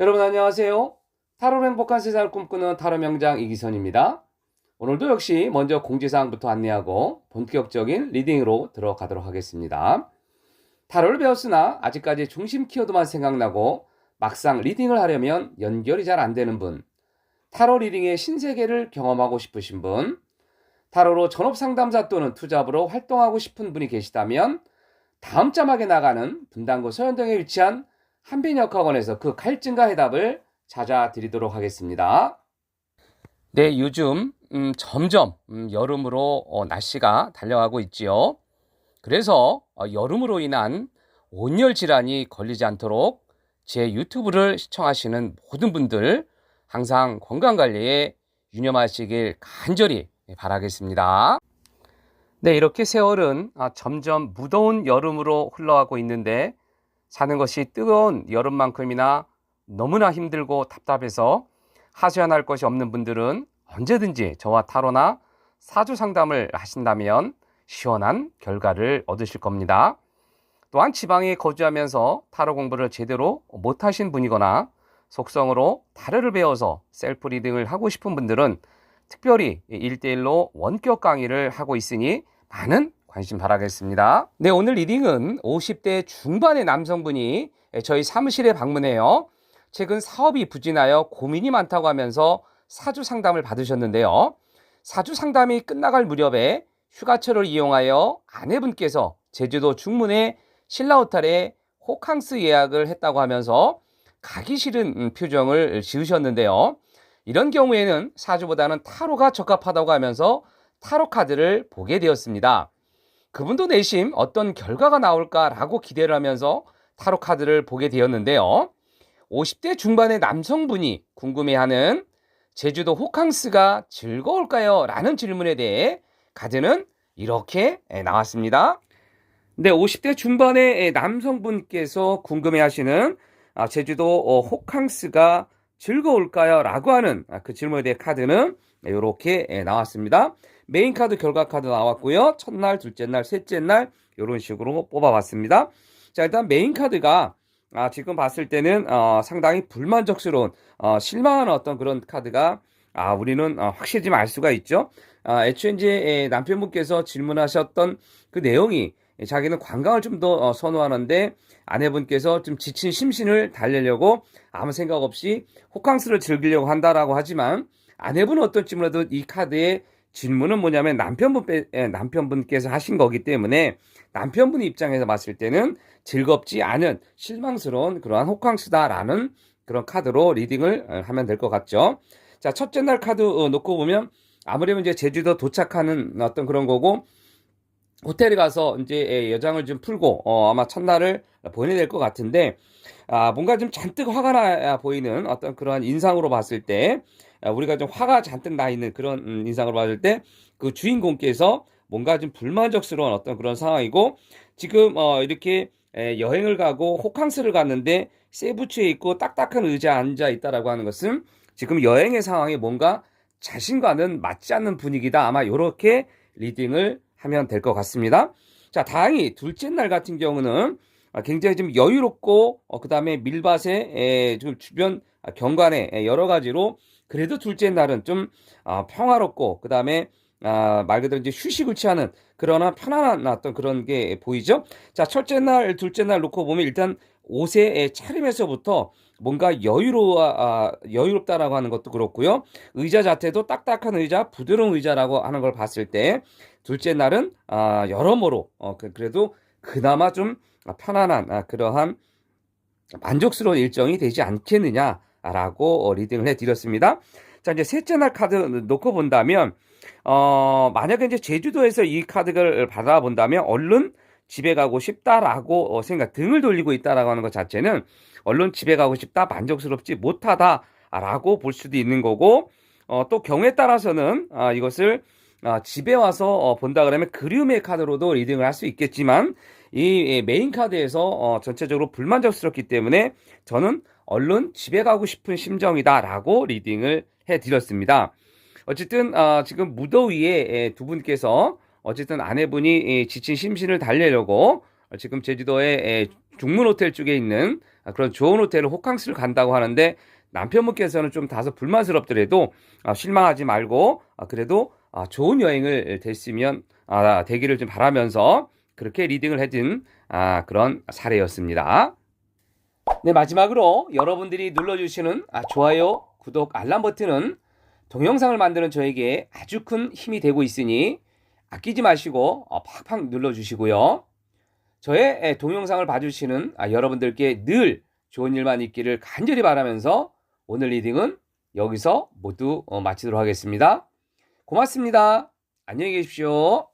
여러분 안녕하세요. 타로로 행복한 세상을 꿈꾸는 타로 명장 이기선입니다. 오늘도 역시 먼저 공지사항부터 안내하고 본격적인 리딩으로 들어가도록 하겠습니다. 타로를 배웠으나 아직까지 중심 키워드만 생각나고 막상 리딩을 하려면 연결이 잘 안 되는 분, 타로 리딩의 신세계를 경험하고 싶으신 분, 타로로 전업 상담사 또는 투잡으로 활동하고 싶은 분이 계시다면 다음 자막에 나가는 분당구 서현동에 위치한 한빈역학원에서 그 갈증과 해답을 찾아드리도록 하겠습니다. 네, 요즘 음, 점점 음, 여름으로 어, 날씨가 달려가고 있지요. 그래서 어, 여름으로 인한 온열 질환이 걸리지 않도록 제 유튜브를 시청하시는 모든 분들 항상 건강 관리에 유념하시길 간절히 바라겠습니다. 네, 이렇게 세월은 아, 점점 무더운 여름으로 흘러가고 있는데 사는 것이 뜨거운 여름만큼이나 너무나 힘들고 답답해서 하소연할 것이 없는 분들은 언제든지 저와 타로나 사주 상담을 하신다면 시원한 결과를 얻으실 겁니다. 또한 지방에 거주하면서 타로 공부를 제대로 못하신 분이거나 속성으로 타로를 배워서 셀프 리딩을 하고 싶은 분들은 특별히 1대1로 원격 강의를 하고 있으니 많은 관심 바라겠습니다. 네, 오늘 리딩은 50대 중반의 남성분이 저희 사무실에 방문해요. 최근 사업이 부진하여 고민이 많다고 하면서 사주 상담을 받으셨는데요. 사주 상담이 끝나갈 무렵에 휴가철을 이용하여 아내분께서 제주도 중문에 신라호텔에 호캉스 예약을 했다고 하면서 가기 싫은 표정을 지으셨는데요. 이런 경우에는 사주보다는 타로가 적합하다고 하면서 타로 카드를 보게 되었습니다. 그분도 내심 어떤 결과가 나올까라고 기대를 하면서 타로 카드를 보게 되었는데요. 50대 중반의 남성분이 궁금해하는 제주도 호캉스가 즐거울까요? 라는 질문에 대해 카드는 이렇게 나왔습니다. 네, 50대 중반의 남성분께서 궁금해하시는 아, 제주도 어, 호캉스가 즐거울까요? 라고 하는 아, 그 질문에 대해 카드는 이렇게 나왔습니다. 메인 카드 결과 카드 나왔고요. 첫날, 둘째 날, 셋째 날 이런 식으로 뽑아봤습니다. 자 일단 메인 카드가 아, 지금 봤을 때는 어, 상당히 불만족스러운 어, 실망하는 어떤 그런 카드가 아, 우리는 어, 확실히 좀 알 수가 있죠. 아, 애초에 이제 남편분께서 질문하셨던 그 내용이 자기는 관광을 좀더 어, 선호하는데 아내분께서 좀 지친 심신을 달래려고 아무 생각 없이 호캉스를 즐기려고 한다라고 하지만 아내분은 어떨지 몰라도 이 카드의 질문은 뭐냐면 남편분 남편분께서 하신 거기 때문에 남편분 입장에서 봤을 때는 즐겁지 않은 실망스러운 그러한 호캉스다라는 그런 카드로 리딩을 어, 하면 될 것 같죠. 자, 첫째 날 카드 어, 놓고 보면 아무래도 이제 제주도 도착하는 어떤 그런 거고 호텔에 가서 이제 여장을 좀 풀고 어, 아마 첫날을 보내야 될 것 같은데 아, 뭔가 좀 잔뜩 화가 나 보이는 어떤 그러한 인상으로 봤을 때 아, 우리가 좀 화가 잔뜩 나 있는 그런 음, 인상으로 봤을 때 그 주인공께서 뭔가 좀 불만족스러운 어떤 그런 상황이고 지금 어, 이렇게 여행을 가고 호캉스를 갔는데 세부추에 있고 딱딱한 의자에 앉아 있다라고 하는 것은 지금 여행의 상황이 뭔가 자신과는 맞지 않는 분위기다. 아마 이렇게 리딩을 하면 될 것 같습니다. 자, 다행히 둘째 날 같은 경우는 굉장히 좀 여유롭고 어, 그 다음에 밀밭에 좀 주변 경관에 여러 가지로 그래도 둘째 날은 좀 어, 평화롭고 그 다음에 아, 말 그대로 이제 휴식을 취하는 그러나 편안한 어떤 그런 게 보이죠. 자, 첫째 날, 둘째 날 놓고 보면 일단 옷의 차림에서부터 뭔가 여유로워, 아, 여유롭다라고 하는 것도 그렇고요. 의자 자체도 딱딱한 의자, 부드러운 의자라고 하는 걸 봤을 때 둘째 날은 아, 여러모로 어, 그, 그래도 그나마 좀 편안한 아, 그러한 만족스러운 일정이 되지 않겠느냐라고 어, 리딩을 해드렸습니다. 자, 이제 셋째 날 카드 놓고 본다면, 어, 만약에 이제 제주도에서 이 카드를 받아본다면, 얼른 집에 가고 싶다라고 어, 생각, 등을 돌리고 있다라고 하는 것 자체는, 얼른 집에 가고 싶다, 만족스럽지 못하다라고 볼 수도 있는 거고, 어, 또 경우에 따라서는, 아, 이것을, 아, 집에 와서 어, 본다 그러면 그리움의 카드로도 리딩을 할 수 있겠지만, 이 메인 카드에서 어, 전체적으로 불만족스럽기 때문에 저는 얼른 집에 가고 싶은 심정이다라고 리딩을 해드렸습니다. 어쨌든 어, 지금 무더위에 두 분께서 어쨌든 아내분이 지친 심신을 달래려고 지금 제주도에 중문 호텔 쪽에 있는 아, 그런 좋은 호텔을 호캉스를 간다고 하는데 남편분께서는 좀 다소 불만스럽더라도 아, 실망하지 말고 아, 그래도 아, 좋은 여행을 됐으면 아, 되기를 좀 바라면서 그렇게 리딩을 해준 아, 그런 사례였습니다. 네, 마지막으로 여러분들이 눌러주시는 아, 좋아요, 구독, 알람 버튼은 동영상을 만드는 저에게 아주 큰 힘이 되고 있으니 아끼지 마시고 어, 팍팍 눌러주시고요. 저의 에, 동영상을 봐주시는 아, 여러분들께 늘 좋은 일만 있기를 간절히 바라면서 오늘 리딩은 여기서 모두 어, 마치도록 하겠습니다. 고맙습니다. 안녕히 계십시오.